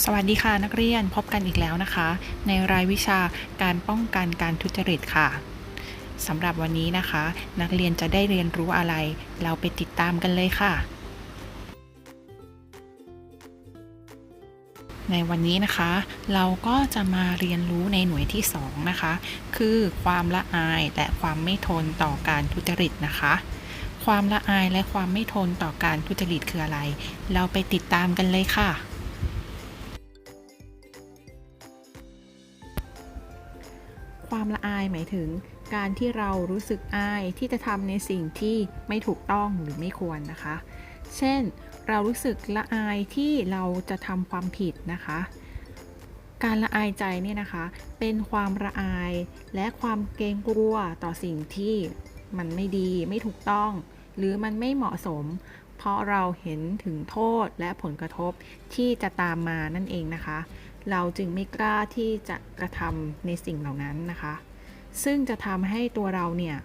สวัสดีค่ะนักเรียนพบกันอีกแล้วนะคะ ในรายวิชาการป้องกันการทุจริตค่ะสำหรับวันนี้นะคะ นักเรียนจะได้เรียนรู้อะไร เราไปติดตามกันเลยค่ะ ในวันนี้นะคะ เราก็จะมาเรียนรู้ในหน่วยที่ 2 นะคะ คือความละอายและความไม่ทนต่อการทุจริตนะคะ ความละอายและความไม่ทนต่อการทุจริตคืออะไร เราไปติดตามกันเลยค่ะ ความละอายหมายถึง การที่เรารู้สึกอายที่จะทำในสิ่งที่ไม่ถูกต้องหรือไม่ควรนะคะ เช่น เรารู้สึกละอายที่เราจะทำความผิดนะคะ การละอายใจเนี่ยนะคะ เป็นความละอายและความเกรงกลัวต่อสิ่งที่มันไม่ดีไม่ถูกต้อง หรือมันไม่เหมาะสม เพราะเราเห็นถึงโทษและผลกระทบที่จะตามมานั่นเองนะคะ เราจึงไม่กล้าที่จะกระทำในสิ่งเหล่านั้นนะคะ ซึ่งจะทำให้ตัวเราเนี่ย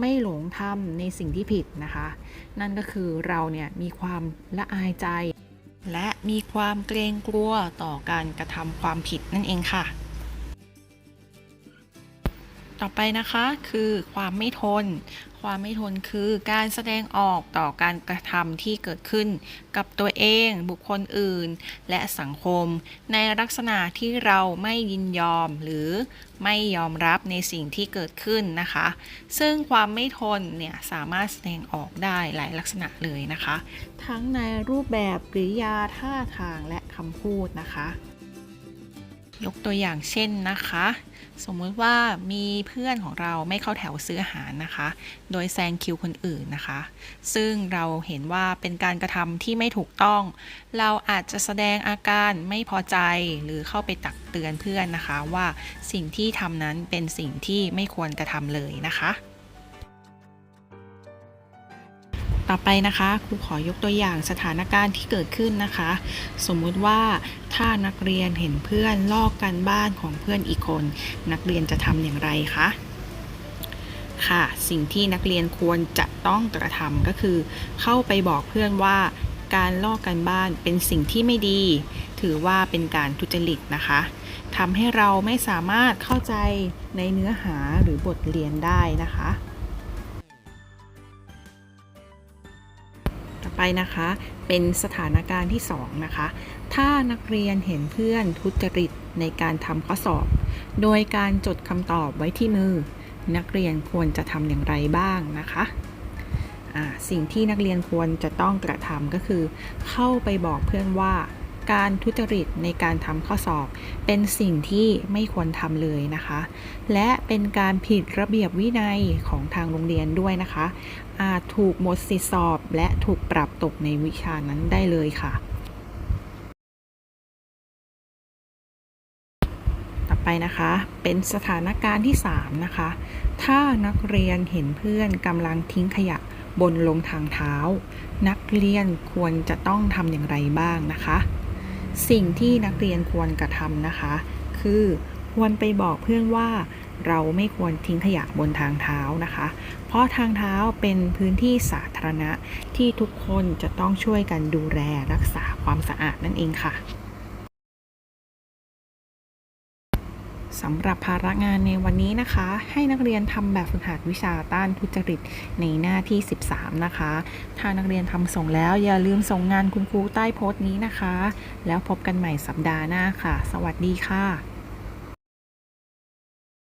ไม่หลงทำในสิ่งที่ผิดนะคะ นั่นก็คือเราเนี่ยมีความละอายใจ และมีความเกรงกลัวต่อการกระทำความผิดนั่นเองค่ะ ต่อไปนะคะคือความไม่ทน ความไม่ทนคือการแสดงออกต่อการกระทำที่เกิดขึ้น กับตัวเองบุคคลอื่น และสังคม ในลักษณะที่เราไม่ยินยอมหรือไม่ยอมรับในสิ่งที่เกิดขึ้นนะคะ ซึ่งความไม่ทนเนี่ยสามารถแสดงออกได้หลายลักษณะเลยนะคะ ทั้งในรูปแบบกริยาท่าทางและคำพูดนะคะ ยกตัวอย่างเช่นนะคะ สมมุติว่ามีเพื่อนของเราไม่เข้าแถวซื้ออาหารนะคะ โดยแซงคิวคนอื่นนะคะ ซึ่งเราเห็นว่าเป็นการกระทำที่ไม่ถูกต้อง เราอาจจะแสดงอาการไม่พอใจหรือเข้าไปตักเตือนเพื่อนนะคะ ว่าสิ่งที่ทำนั้นเป็นสิ่งที่ไม่ควรกระทำเลยนะคะ ต่อไปนะคะครูขอยกตัวอย่างสถานการณ์ที่เกิดขึ้นนะคะ สมมุติว่าถ้านักเรียนเห็นเพื่อนลอกกันบ้านของเพื่อนอีกคน นักเรียนจะทำอย่างไรคะค่ะ สิ่งที่นักเรียนควรจะต้องกระทำก็คือ เข้าไปบอกเพื่อนว่าการลอกกันบ้านเป็นสิ่งที่ไม่ดี ถือว่าเป็นการทุจริตนะคะทำให้เราไม่สามารถเข้าใจในเนื้อหาหรือบทเรียนได้นะคะ ต่อไปนะคะเป็นสถานการณ์ที่ 2 นะคะ ถ้านักเรียนเห็นเพื่อนทุจริตในการทำข้อสอบ โดยการจดคำตอบไว้ที่มือ นักเรียนควรจะทำอย่างไรบ้างนะคะสิ่งที่นักเรียนควรจะต้องกระทำก็คือ เข้าไปบอกเพื่อนว่า การทุจริตในการทำข้อสอบ เป็นสิ่งที่ไม่ควรทำเลยนะคะ และเป็นการผิดระเบียบวินัยของทางโรงเรียนด้วยนะคะ อาจถูกหมดสิทธิสอบ และถูกปรับตกในวิชานั้นได้เลยค่ะ ต่อไปนะคะ เป็นสถานการณ์ที่ 3 นะคะ ถ้านักเรียนเห็นเพื่อนกำลังทิ้งขยะบนลงทางเท้า นักเรียนควรจะต้องทำอย่างไรบ้างนะคะ สิ่งที่นักเรียนควรกระทำนะคะ คือควรไปบอกเพื่อนว่าเราไม่ควรทิ้งขยะบนทางเท้านะคะ เพราะทางเท้าเป็นพื้นที่สาธารณะที่ทุกคนจะต้องช่วยกันดูแลรักษาความสะอาดนั่นเองค่ะ สำหรับภาระงานในวันนี้นะคะ ให้นักเรียนทำแบบฝึกหัดวิชาต้านทุจริตในหน้าที่ 13 นะคะ ถ้านักเรียนทำส่งแล้วอย่าลืมส่งงานคุณครูใต้โพสต์นี้นะคะ แล้วพบกันใหม่สัปดาห์หน้าค่ะ สวัสดีค่ะ